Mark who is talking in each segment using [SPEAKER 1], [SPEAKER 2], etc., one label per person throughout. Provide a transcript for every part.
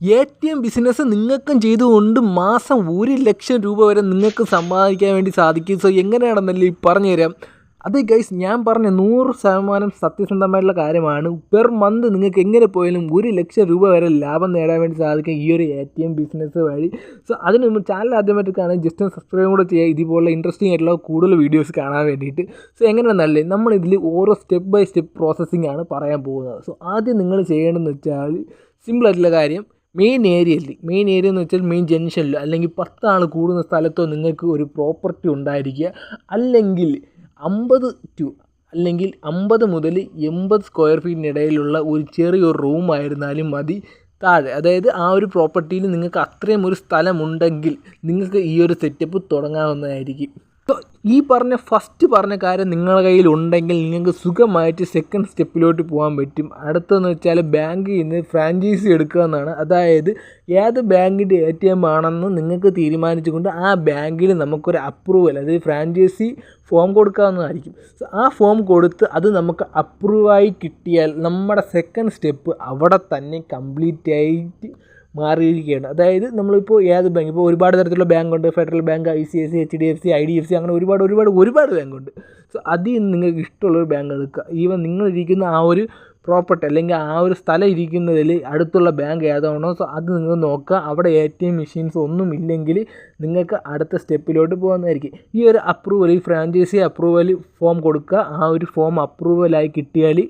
[SPEAKER 1] A T M business നിങ്ങൾക്കും ചെയ്തുകൊണ്ട് മാസം ഒരു ലക്ഷം രൂപ വരെ നിങ്ങൾക്ക് സമ്പാദിക്കാൻ വേണ്ടി സാധിക്കും. സോ എങ്ങനെയാണെന്നല്ലേ പറഞ്ഞു തരാം അത് ഗൈസ് ഞാൻ പറഞ്ഞ നൂറ് ശതമാനം സത്യസന്ധമായിട്ടുള്ള കാര്യമാണ്. പെർ മന്ത് നിങ്ങൾക്ക് എങ്ങനെ പോയാലും ഒരു ലക്ഷം രൂപ വരെ ലാഭം നേടാൻ വേണ്ടി സാധിക്കും ഈ ഒരു എ ടി എം ബിസിനസ് വഴി. സോ അതിന് മുമ്പ് ചാനൽ ആദ്യമായിട്ട് കാണാൻ ജസ്റ്റ് ഒന്ന് സബ്സ്ക്രൈബ് കൂടെ ചെയ്യുക. ഇതുപോലുള്ള ഇൻട്രസ്റ്റിംഗ് ആയിട്ടുള്ള കൂടുതൽ വീഡിയോസ് കാണാൻ വേണ്ടിയിട്ട്. സോ എങ്ങനെയാണെന്നല്ലേ? നമ്മൾ ഇതിൽ ഓരോ സ്റ്റെപ്പ് ബൈ സ്റ്റെപ്പ് പ്രോസസ്സിംഗ് ആണ് പറയാൻ പോകുന്നത്. സോ ആദ്യം നിങ്ങൾ ചെയ്യേണ്ടതെന്ന് വെച്ചാൽ സിമ്പിൾ ആയിട്ടുള്ള കാര്യം. മെയിൻ ഏരിയയിൽ മെയിൻ ഏരിയ എന്ന് വെച്ചാൽ മെയിൻ ജംഗ്ഷനിൽ അല്ലെങ്കിൽ പത്താൾ കൂടുന്ന സ്ഥലത്തോ നിങ്ങൾക്ക് ഒരു പ്രോപ്പർട്ടി ഉണ്ടായിരിക്കുക. അല്ലെങ്കിൽ അമ്പത് ടു അല്ലെങ്കിൽ അമ്പത് മുതൽ എൺപത് സ്ക്വയർ ഫീറ്റിനിടയിലുള്ള ഒരു ചെറിയൊരു റൂം ആയിരുന്നാലും മതി. താഴെ അതായത് ആ ഒരു പ്രോപ്പർട്ടിയിൽ നിങ്ങൾക്ക് അത്രയും ഒരു സ്ഥലമുണ്ടെങ്കിൽ നിങ്ങൾക്ക് ഈ ഒരു സെറ്റപ്പ് തുടങ്ങാവുന്നതായിരിക്കും. ഈ പറഞ്ഞ ഫസ്റ്റ് പറഞ്ഞ കാര്യം നിങ്ങളുടെ കയ്യിൽ ഉണ്ടെങ്കിൽ നിങ്ങൾക്ക് സുഖമായിട്ട് സെക്കൻഡ് സ്റ്റെപ്പിലോട്ട് പോകാൻ പറ്റും. അടുത്തതെന്ന് വെച്ചാൽ ബാങ്കിൽ നിന്ന് ഫ്രാഞ്ചൈസി എടുക്കുക എന്നാണ്. അതായത് ഏത് ബാങ്കിന്റെ എ ടി എം ആണെന്ന് നിങ്ങൾക്ക് തീരുമാനിച്ചുകൊണ്ട് ആ ബാങ്കിൽ നമുക്കൊരു അപ്രൂവൽ അതായത് ഫ്രാഞ്ചൈസി ഫോം കൊടുക്കാവുന്നതായിരിക്കും ആ ഫോം കൊടുത്ത് അത് നമുക്ക് അപ്രൂവായി കിട്ടിയാൽ നമ്മുടെ സെക്കൻഡ് സ്റ്റെപ്പ് അവിടെ തന്നെ കംപ്ലീറ്റ് ആയിട്ട് മാറിയിരിക്കുകയാണ്. അതായത് നമ്മളിപ്പോൾ ഏത് ബാങ്ക് ഇപ്പോൾ ഒരുപാട് തരത്തിലുള്ള ബാങ്കുണ്ട്. Federal Bank I C I C H D F C I D F C അങ്ങനെ ഒരുപാട് ഒരുപാട് ഒരുപാട് ബാങ്കുണ്ട്. സോ അതിൽ നിന്ന് നിങ്ങൾക്ക് ഇഷ്ടമുള്ളൊരു ബാങ്ക് എടുക്കുക. ഈവൻ നിങ്ങളിരിക്കുന്ന ആ ഒരു പ്രോപ്പർട്ടി അല്ലെങ്കിൽ ആ ഒരു സ്ഥലം ഇരിക്കുന്നതിൽ അടുത്തുള്ള ബാങ്ക് ഏതാണോ സോ അത് നിങ്ങൾ നോക്കുക. അവിടെ എ ടി എം മെഷീൻസ് ഒന്നും ഇല്ലെങ്കിൽ നിങ്ങൾക്ക് അടുത്ത സ്റ്റെപ്പിലോട്ട് പോകുന്നതായിരിക്കും. ഈ ഒരു അപ്രൂവൽ ഈ ഫ്രാഞ്ചൈസി അപ്രൂവൽ ഫോം കൊടുക്കുക. ആ ഒരു ഫോം അപ്രൂവലായി കിട്ടിയാൽ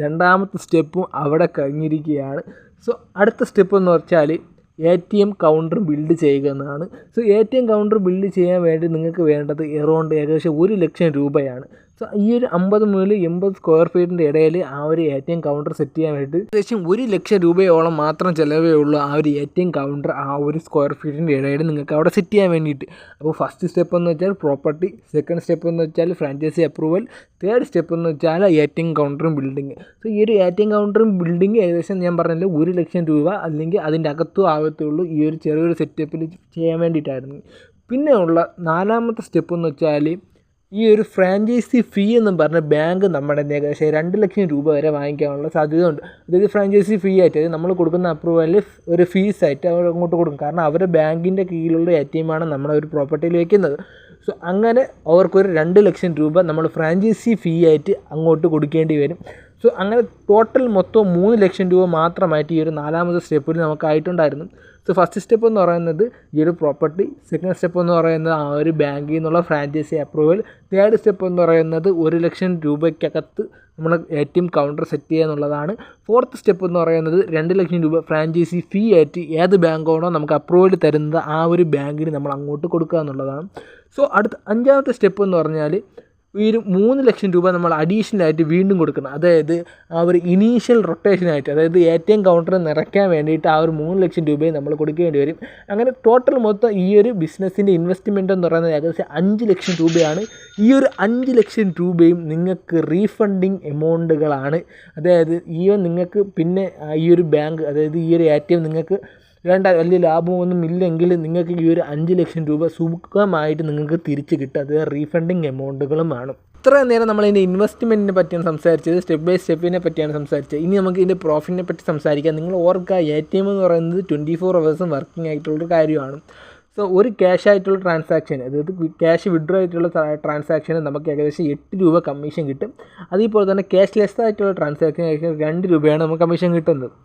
[SPEAKER 1] രണ്ടാമത്തെ സ്റ്റെപ്പും അവിടെ കഴിഞ്ഞിരിക്കുകയാണ്. സോ അടുത്ത സ്റ്റെപ്പ് എന്ന് വെച്ചാൽ A T M counter build ചെയ്യുക എന്നതാണ് so A T M counter build ചെയ്യാൻ വേണ്ടി നിങ്ങൾക്ക് വേണ്ടത് എറൗണ്ട് ഏകദേശം ഒരു ലക്ഷം രൂപയാണ്. സോ ഈ ഒരു അമ്പത് മുതൽ എൺപത് സ്ക്വയർ ഫീറ്റിന്റെ ഇടയിൽ ആ ഒരു A T M counter set ചെയ്യാൻ വേണ്ടിയിട്ട് ഏകദേശം ഒരു ലക്ഷം രൂപയോളം മാത്രം ചിലവേ ഉള്ളൂ ആ ഒരു എ ടി എം കൗണ്ടർ ആ ഒരു സ്ക്വയർ ഫീറ്റിന്റെ ഇടയിൽ നിങ്ങൾക്ക് അവിടെ സെറ്റ് ചെയ്യാൻ വേണ്ടിയിട്ട്. അപ്പോൾ ഫസ്റ്റ് സ്റ്റെപ്പ് എന്ന് വെച്ചാൽ പ്രോപ്പർട്ടി സെക്കൻഡ് സ്റ്റെപ്പ് എന്ന് വെച്ചാൽ ഫ്രാഞ്ചൈസി അപ്രൂവൽ തേർഡ് സ്റ്റെപ്പ് എന്ന് വെച്ചാൽ എ ടി എം കൗണ്ടറും ബിൽഡിങ് സോ ഈ ഒരു എ ടി എം കൗണ്ടറും ബിൽഡിങ് ഏകദേശം ഞാൻ പറഞ്ഞല്ലോ ഒരു ലക്ഷം രൂപ അല്ലെങ്കിൽ അതിന്റെ അകത്തും ആകത്തുള്ളൂ ഈ ഒരു ചെറിയൊരു സെറ്റപ്പിൽ ചെയ്യാൻ വേണ്ടിയിട്ടായിരുന്നു. പിന്നെ ഉള്ള നാലാമത്തെ സ്റ്റെപ്പ് എന്ന് വെച്ചാൽ ഈ ഒരു ഫ്രാഞ്ചൈസി ഫീ എന്നും പറഞ്ഞ് ബാങ്ക് നമ്മുടെ ഏകദേശം രണ്ട് ലക്ഷം രൂപ വരെ വാങ്ങിക്കാനുള്ള സാധ്യതയുണ്ട്. അതായത് ഫ്രാഞ്ചൈസി ഫീ ആയിട്ട് നമ്മൾ കൊടുക്കുന്ന അപ്രൂവലിൽ ഒരു ഫീസായിട്ട് അവർ അങ്ങോട്ട് കൊടുക്കും. കാരണം അവരുടെ ബാങ്കിന്റെ കീഴിലുള്ള എ ടി എമ്മാണ് നമ്മുടെ ഒരു പ്രോപ്പർട്ടിയിൽ വയ്ക്കുന്നത് സോ അങ്ങനെ അവർക്കൊരു രണ്ട് ലക്ഷം രൂപ നമ്മൾ ഫ്രാഞ്ചൈസി ഫീ ആയിട്ട് അങ്ങോട്ട് കൊടുക്കേണ്ടി വരും. സോ അങ്ങനെ ടോട്ടൽ മൊത്തം മൂന്ന് ലക്ഷം രൂപ മാത്രമായിട്ട് ഈ ഒരു നാലാമത്തെ സ്റ്റെപ്പിൽ നമുക്കായിട്ടുണ്ടായിരുന്നു സോ ഫസ്റ്റ് സ്റ്റെപ്പ് എന്ന് പറയുന്നത് ഈ ഒരു പ്രോപ്പർട്ടി സെക്കൻഡ് സ്റ്റെപ്പ് എന്ന് പറയുന്നത് ആ ഒരു ബാങ്കിൽ നിന്നുള്ള ഫ്രാഞ്ചൈസി അപ്രൂവൽ തേർഡ് സ്റ്റെപ്പ് എന്ന് പറയുന്നത് ഒരു ലക്ഷം രൂപയ്ക്കകത്ത് നമ്മൾ A T M counter set ചെയ്യുക എന്നുള്ളതാണ്. ഫോർത്ത് സ്റ്റെപ്പ് എന്ന് പറയുന്നത് രണ്ട് ലക്ഷം രൂപ ഫ്രാഞ്ചൈസി ഫീ ആയിട്ട് ഏത് ബാങ്കാണോ നമുക്ക് അപ്രൂവൽ തരുന്നത് ആ ഒരു ബാങ്കിന് നമ്മൾ അങ്ങോട്ട് കൊടുക്കുക എന്നുള്ളതാണ്. സോ അടുത്ത അഞ്ചാമത്തെ സ്റ്റെപ്പ് എന്ന് പറഞ്ഞാൽ ഈ ഒരു മൂന്ന് ലക്ഷം രൂപ നമ്മൾ അഡീഷണലായിട്ട് വീണ്ടും കൊടുക്കണം. അതായത് ആ ഒരു ഇനീഷ്യൽ റൊട്ടേഷനായിട്ട് അതായത് എ ടി എം കൗണ്ടർ നിറയ്ക്കാൻ വേണ്ടിയിട്ട് ആ ഒരു മൂന്ന് ലക്ഷം രൂപയും നമ്മൾ കൊടുക്കേണ്ടി വരും. അങ്ങനെ ടോട്ടൽ മൊത്തം ഈ ഒരു ബിസിനസ്സിന്റെ ഇൻവെസ്റ്റ്മെന്റ് എന്ന് പറയുന്നത് ഏകദേശം അഞ്ച് ലക്ഷം രൂപയാണ്. ഈ ഒരു അഞ്ച് ലക്ഷം രൂപയും നിങ്ങൾക്ക് റീഫണ്ടിങ് എമൗണ്ടുകളാണ് അതായത് ഈ നിങ്ങൾക്ക് പിന്നെ ഈ ഒരു ബാങ്ക് അതായത് ഈ ഒരു എ ടി എം നിങ്ങൾക്ക് വേണ്ട വലിയ ലാഭമൊന്നും ഇല്ലെങ്കിൽ നിങ്ങൾക്ക് ഈ ഒരു അഞ്ച് ലക്ഷം രൂപ സുഖമായിട്ട് നിങ്ങൾക്ക് തിരിച്ച് കിട്ടും. അത് റീഫണ്ടിങ് എമൗണ്ടുകളുമാണ് ഇത്രയും നേരം നമ്മൾ ഇതിന്റെ ഇൻവെസ്റ്റ്മെന്റിനെ പറ്റിയാണ് സംസാരിച്ചത്. സ്റ്റെപ്പ് ബൈ സ്റ്റെപ്പിനെ പറ്റിയാണ് സംസാരിച്ചത്. ഇനി നമുക്ക് ഇതിന്റെ പ്രോഫിറ്റിനെ പറ്റി സംസാരിക്കാം. നിങ്ങൾ ഓർക്കുക എ ടി എം എന്ന് പറയുന്നത് ട്വന്റി ഫോർ അവേഴ്സും വർക്കിംഗ് ആയിട്ടുള്ളൊരു കാര്യമാണ്. സോ ഒരു ക്യാഷ് ആയിട്ടുള്ള ട്രാൻസാക്ഷൻ അതായത് ക്യാഷ് വിഡ്രോ ആയിട്ടുള്ള ട്രാൻസാക്ഷന് നമുക്ക് ഏകദേശം എട്ട് രൂപ കമ്മീഷൻ കിട്ടും. അതേപോലെ തന്നെ ക്യാഷ് ലെസ് ആയിട്ടുള്ള ട്രാൻസാക്ഷൻ രണ്ട് രൂപയാണ് നമുക്ക് കമ്മീഷൻ കിട്ടുന്നത്.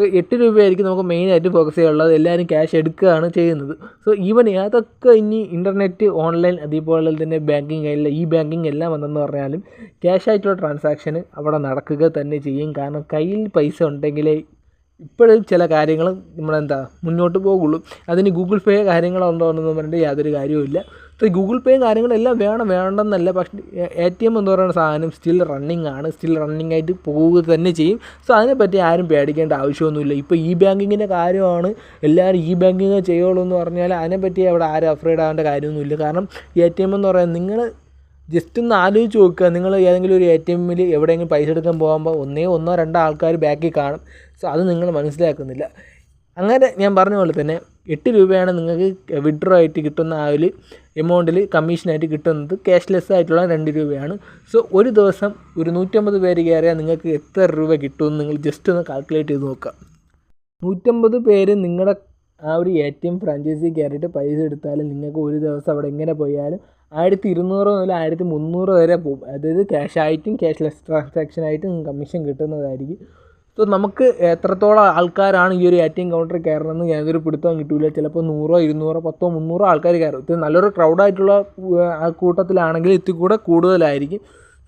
[SPEAKER 1] സോ എട്ട് രൂപയായിരിക്കും നമുക്ക് മെയിനായിട്ട് ഫോക്കസ് ചെയ്യാനുള്ളത്. എല്ലാവരും ക്യാഷ് എടുക്കുകയാണ് ചെയ്യുന്നത്. സോ ഈവൻ അതൊക്കെ ഇനി ഇന്റർനെറ്റ് ഓൺലൈൻ അതേപോലെ തന്നെ ബാങ്കിങ് എല്ലാം ഈ ബാങ്കിങ് എല്ലാം വന്നെന്ന് പറഞ്ഞാലും ക്യാഷ് ആയിട്ടുള്ള ട്രാൻസാക്ഷന് അവിടെ നടക്കുക തന്നെ ചെയ്യും. കാരണം കയ്യിൽ പൈസ ഉണ്ടെങ്കിലേ ഇപ്പോഴും ചില കാര്യങ്ങൾ നമ്മളെന്താ മുന്നോട്ട് പോകുള്ളൂ. അതിന് ഗൂഗിൾ പേ കാര്യങ്ങളുണ്ടോ എന്ന് പറഞ്ഞിട്ട് യാതൊരു കാര്യവുമില്ല സോ ഗൂഗിൾ പേയും കാര്യങ്ങളെല്ലാം വേണം വേണ്ടെന്നല്ല. പക്ഷേ എ ടി എം എന്ന് പറയുന്ന സാധനം സ്റ്റിൽ റണ്ണിങ് ആണ്. സ്റ്റിൽ റണ്ണിങ് ആയിട്ട് പോവുക തന്നെ ചെയ്യും. സോ അതിനെപ്പറ്റി ആരും പേടിക്കേണ്ട ആവശ്യമൊന്നുമില്ല. ഇപ്പോൾ ഇ ബാങ്കിങ്ങിന്റെ കാര്യമാണ്. എല്ലാവരും ഇ ബാങ്കിങ് ചെയ്യുള്ളൂ എന്ന് പറഞ്ഞാൽ അതിനെപ്പറ്റി അവിടെ ആരും അഫ്രൈഡ് ആവേണ്ട കാര്യമൊന്നുമില്ല. കാരണം എ ടി എം എന്ന് പറയുന്നത് നിങ്ങൾ ജസ്റ്റ് ഒന്ന് ആലോചിച്ച് നോക്കുക. നിങ്ങൾ ഏതെങ്കിലും ഒരു എ ടി എമ്മിൽ എവിടെയെങ്കിലും പൈസ എടുക്കാൻ പോകുമ്പോൾ ഒന്നേ ഒന്നോ രണ്ടോ ആൾക്കാർ ബാക്കിൽ കാണും. സോ അത് നിങ്ങൾ മനസ്സിലാക്കുന്നില്ല. അങ്ങനെ ഞാൻ പറഞ്ഞ പോലെ തന്നെ എട്ട് രൂപയാണ് നിങ്ങൾക്ക് വിഡ്രോ ആയിട്ട് കിട്ടുന്ന ആ ഒരു എമൗണ്ടിൽ കമ്മീഷനായിട്ട് കിട്ടുന്നത്. ക്യാഷ്ലെസ് ആയിട്ടുള്ള രണ്ട് രൂപയാണ്. സോ ഒരു ദിവസം ഒരു നൂറ്റമ്പത് പേര് കയറിയാൽ നിങ്ങൾക്ക് എത്ര രൂപ കിട്ടുമെന്ന് നിങ്ങൾ ജസ്റ്റ് ഒന്ന് കാൽക്കുലേറ്റ് ചെയ്ത് നോക്കുക. നൂറ്റമ്പത് പേര് നിങ്ങളുടെ ആ ഒരു എ ടി എം ഫ്രാഞ്ചൈസി കയറിയിട്ട് പൈസ എടുത്താലും നിങ്ങൾക്ക് ഒരു ദിവസം അവിടെ എങ്ങനെ പോയാലും ആയിരത്തി ഇരുന്നൂറ് മുതൽ ആയിരത്തി മുന്നൂറ് വരെ പോകും അതായത് ക്യാഷ് ആയിട്ടും ക്യാഷ്ലെസ് ട്രാൻസാക്ഷൻ ആയിട്ടും കമ്മീഷൻ കിട്ടുന്നതായിരിക്കും. സോ നമുക്ക് എത്രത്തോളം ആൾക്കാരാണ് ഈ ഒരു എ ടി എം കൗണ്ടറിൽ കയറണമെന്ന് യാതൊരു പിടുത്തവും കിട്ടില്ല ചിലപ്പോൾ നൂറോ ഇരുന്നൂറോ പത്തോ മുന്നൂറോ ആൾക്കാർ കയറും. ഇത് നല്ലൊരു ക്രൗഡായിട്ടുള്ള കൂട്ടത്തിലാണെങ്കിൽ ഇത്തിരി കൂടെ കൂടുതലായിരിക്കും.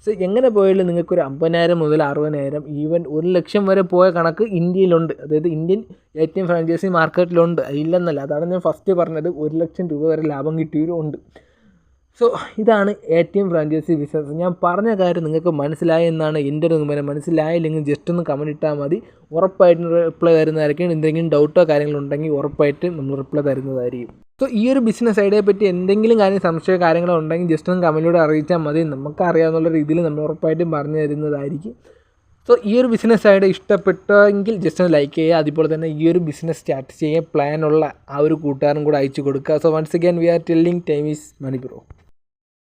[SPEAKER 1] സോ എങ്ങനെ പോയാലും നിങ്ങൾക്കൊരു അമ്പതിനായിരം മുതൽ അറുപതിനായിരം ഈവൻ ഒരു ലക്ഷം വരെ പോയ കണക്ക് ഇന്ത്യയിലുണ്ട്. അതായത് Indian A T M franchise മാർക്കറ്റിലുണ്ട് ഇല്ലെന്നല്ല അതാണ് ഞാൻ ഫസ്റ്റ് പറഞ്ഞത്. ഒരു ലക്ഷം രൂപ വരെ ലാഭം കിട്ടിയവരും ഉണ്ട് സോ ഇതാണ് A T M franchise business ഞാൻ പറഞ്ഞ കാര്യം നിങ്ങൾക്ക് മനസ്സിലായി എന്നാണ് എന്റെ ഒരു നിഗമനം. മനസ്സിലായില്ലെങ്കിൽ ജസ്റ്റ് ഒന്ന് കമന്റ് ഇട്ടാൽ മതി. ഉറപ്പായിട്ടും റിപ്ലൈ തരുന്നതായിരിക്കും. എന്തെങ്കിലും ഡൗട്ടോ കാര്യങ്ങളോ ഉണ്ടെങ്കിൽ ഉറപ്പായിട്ട് നമ്മൾ റിപ്ലൈ തരുന്നതായിരിക്കും. സോ ഈ ഒരു ബിസിനസ് ഐഡിയയെ പറ്റി എന്തെങ്കിലും കാര്യം സംശയ കാര്യങ്ങളോ ഉണ്ടെങ്കിൽ ജസ്റ്റ് ഒന്ന് കമന്റിലൂടെ അറിയിച്ചാൽ മതി. നമുക്ക് അറിയാവുന്ന രീതിയിൽ നമ്മൾ ഉറപ്പായിട്ടും പറഞ്ഞു തരുന്നതായിരിക്കും. സോ ഈ ഒരു ബിസിനസ് ഐഡിയ ഇഷ്ടപ്പെട്ടെങ്കിൽ ജസ്റ്റ് ഒന്ന് ലൈക്ക് ചെയ്യുക. അതുപോലെ തന്നെ ഈ ഒരു ബിസിനസ് സ്റ്റാർട്ട് ചെയ്യാൻ പ്ലാനുള്ള ആ ഒരു കൂട്ടുകാരും കൂടെ അയച്ചു കൊടുക്കുക. So once again we are telling time is money bro